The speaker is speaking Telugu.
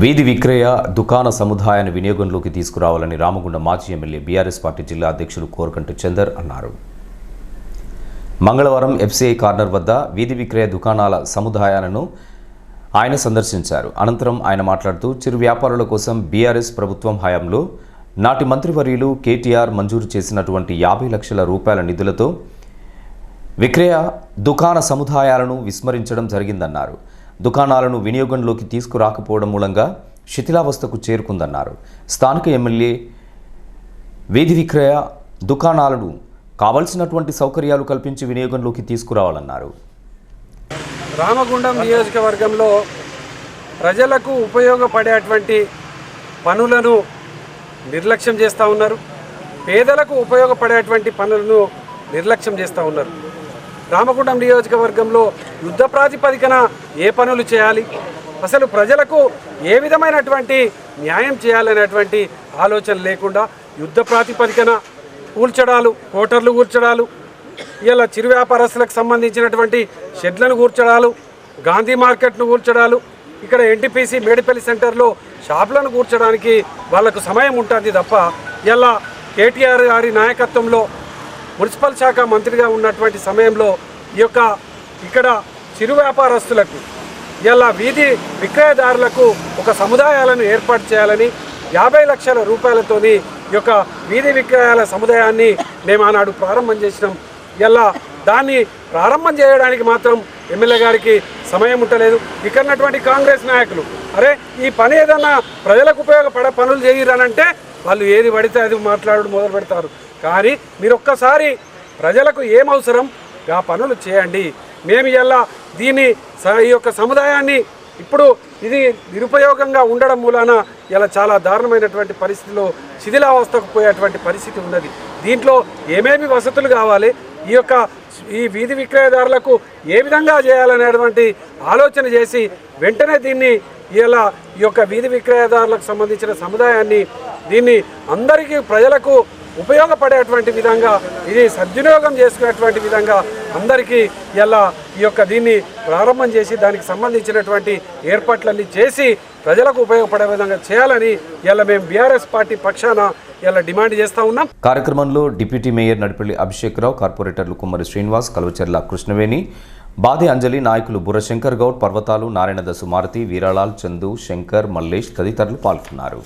వీధి విక్రయ దుకాణ సముదాయాన్ని వినియోగంలోకి తీసుకురావాలని రామగుండ మాజీ ఎమ్మెల్యే బీఆర్ఎస్ పార్టీ జిల్లా అధ్యక్షులు కోరకంటి చందర్ అన్నారు. మంగళవారం ఎఫ్సిఐ కార్నర్ వద్ద వీధి విక్రయ దుకాణాల సముదాయాలను ఆయన సందర్శించారు. అనంతరం ఆయన మాట్లాడుతూ చిరు వ్యాపారుల కోసం బీఆర్ఎస్ ప్రభుత్వం హయాంలో నాటి మంత్రివర్యులు కేటీఆర్ మంజూరు చేసినటువంటి యాభై లక్షల రూపాయల నిధులతో విక్రయ దుకాణ సముదాయాలను విస్మరించడం జరిగిందన్నారు. దుకాణాలను వినియోగంలోకి తీసుకురాకపోవడం మూలంగా శిథిలావస్థకు చేరుకుందన్నారు. స్థానిక ఎమ్మెల్యే వేధి విక్రయ దుకాణాలను కావలసినటువంటి సౌకర్యాలు కల్పించి వినియోగంలోకి తీసుకురావాలన్నారు. రామగుండం నియోజకవర్గంలో ప్రజలకు ఉపయోగపడేటువంటి పనులను నిర్లక్ష్యం చేస్తూ ఉన్నారు. పేదలకు ఉపయోగపడేటువంటి పనులను నిర్లక్ష్యం చేస్తూ ఉన్నారు. రామగుండం నియోజకవర్గంలో యుద్ధ ప్రాతిపదికన ఏ పనులు చేయాలి? అసలు ప్రజలకు ఏ విధమైనటువంటి న్యాయం చేయాలనేటువంటి ఆలోచన లేకుండా యుద్ధ ప్రాతిపదికన కూల్చడాలు కోటర్లు కూల్చడాలు ఇలా చిరు వ్యాపారస్తులకు సంబంధించినటువంటి షెడ్లను కూర్చడాలు గాంధీ మార్కెట్ను కూర్చడాలు ఇక్కడ ఎన్టీపీసీ మేడిపల్లి సెంటర్లో షాపులను కూర్చడానికి వాళ్ళకు సమయం ఉంటుంది తప్ప ఇలా కేటీఆర్ గారి నాయకత్వంలో మున్సిపల్ శాఖ మంత్రిగా ఉన్నటువంటి సమయంలో ఈ యొక్క ఇక్కడ చిరు వ్యాపారస్తులకు ఇలా వీధి విక్రయదారులకు ఒక సముదాయాలను ఏర్పాటు చేయాలని యాభై లక్షల రూపాయలతోని ఈ యొక్క వీధి విక్రయాల సముదాయాన్ని మేము ఆనాడు ప్రారంభం చేసినాం. ఇలా దాన్ని ప్రారంభం చేయడానికి మాత్రం ఎమ్మెల్యే గారికి సమయం ఉండలేదు. ఇక్కడ ఉన్నటువంటి కాంగ్రెస్ నాయకులు అరే ఈ పని ఏదన్నా ప్రజలకు ఉపయోగపడే పనులు చేయరనంటే వాళ్ళు ఏది పడితే అది మాట్లాడడం మొదలు పెడతారు కానీ మీరు ఒక్కసారి ప్రజలకు ఏం అవసరం ఆ పనులు చేయండి. మేము ఇలా దీన్ని స- ఈ యొక్క సముదాయాన్ని ఇప్పుడు ఇది నిరుపయోగంగా ఉండడం మూలాన ఇలా చాలా దారుణమైనటువంటి పరిస్థితిలో శిథిలావస్థకు పోయేటువంటి పరిస్థితి ఉన్నది. దీంట్లో ఏమేమి వసతులు కావాలి? ఈ యొక్క ఈ వీధి విక్రయదారులకు ఏ విధంగా చేయాలనేటువంటి ఆలోచన చేసి వెంటనే దీన్ని ఇలా ఈ యొక్క వీధి విక్రయదారులకు సంబంధించిన సముదాయాన్ని దీన్ని అందరికీ ప్రజలకు ఉపయోగపడేటువంటి విధంగా ఇది సద్వినియోగం చేసుకునేటువంటి విధంగా అందరికీ ఇలా ఈ యొక్క దీన్ని ప్రారంభం చేసి దానికి సంబంధించినటువంటి ఏర్పాట్లన్నీ చేసి ప్రజలకు ఉపయోగపడే విధంగా చేయాలని ఇలా మేము బీఆర్ఎస్ పార్టీ పక్షాన ఇలా డిమాండ్ చేస్తూ ఉన్నాం. కార్యక్రమంలో డిప్యూటీ మేయర్ నడిపల్లి అభిషేక్రావు కార్పొరేటర్లు కుమ్మరి శ్రీనివాస్ కలువచెర్ల కృష్ణవేణి బాధి అంజలి నాయకులు బుర్రశంకర్ గౌడ్ పర్వతాలు నారాయణ దసు మారుతి వీరాలాల్ చందు శంకర్ మల్లేష్ తదితరులు పాల్గొన్నారు.